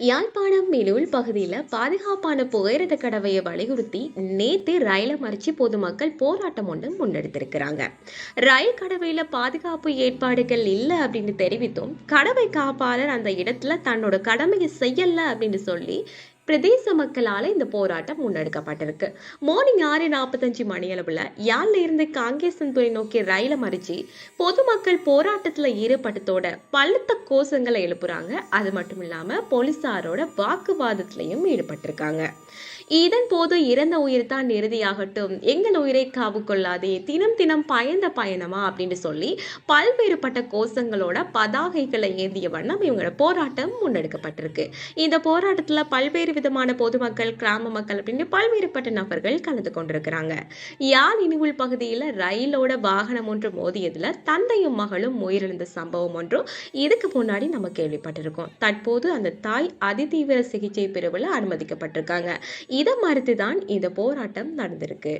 யாழ்ப்பாணம் மிலுள் பகுதியில் பாதுகாப்பான புகையிரத கடவையை வலியுறுத்தி நேத்து ரயிலை மறைச்சு பொதுமக்கள் போராட்டம் ஒன்று முன்னெடுத்திருக்கிறாங்க. ரயில் கடவையில் பாதுகாப்பு ஏற்பாடுகள் இல்லை அப்படின்னு தெரிவித்தும் கடவை காப்பாளர் அந்த இடத்துல தன்னோட கடமையை செய்யல அப்படின்னு சொல்லி பிரதேச மக்களால் இந்த போராட்டம் முன்னெடுக்கப்பட்டிருக்கு. மார்னிங் ஆறு நாற்பத்தஞ்சு மணியளவில் யாழ்ல இருந்து காங்கேசன்துறை நோக்கி ரயிலை மறிச்சு பொதுமக்கள் போராட்டத்தில் ஈடுபட்டதோட பழுத்த கோஷங்களை எழுப்புறாங்க. அது மட்டும் இல்லாமல் போலீஸாரோட வாக்குவாதத்திலையும் ஈடுபட்டிருக்காங்க. இதன் போது இறந்த உயிர் தான் இறுதியாகட்டும் எங்கள் உயிரை காவு கொள்ளாதே தினம் தினம் பயந்த பயணமா அப்படின்னு சொல்லி பல்வேறுபட்ட கோஷங்களோட பதாகைகளை ஏந்திய வண்ணம் இவங்களோட போராட்டம் முன்னெடுக்கப்பட்டிருக்கு. இந்த போராட்டத்தில் பல்வேறு விதமான பொதுமக்கள் கிராம மக்கள் அப்படின்னு பல்வேறுபட்ட நபர்கள் கலந்து கொண்டிருக்கிறாங்க. யாழ் இனிவுள் பகுதியில் ரயிலோட வாகனம் ஒன்று மோதியதுல தந்தையும் மகளும் உயிரிழந்த சம்பவம் ஒன்றும் இதுக்கு முன்னாடி நம்ம கேள்விப்பட்டிருக்கோம். தற்போது அந்த தாய் அதிதீவிர சிகிச்சை பிரிவில் அனுமதிக்கப்பட்டிருக்காங்க. இதை மறுத்து தான் இந்த போராட்டம் நடந்திருக்கு.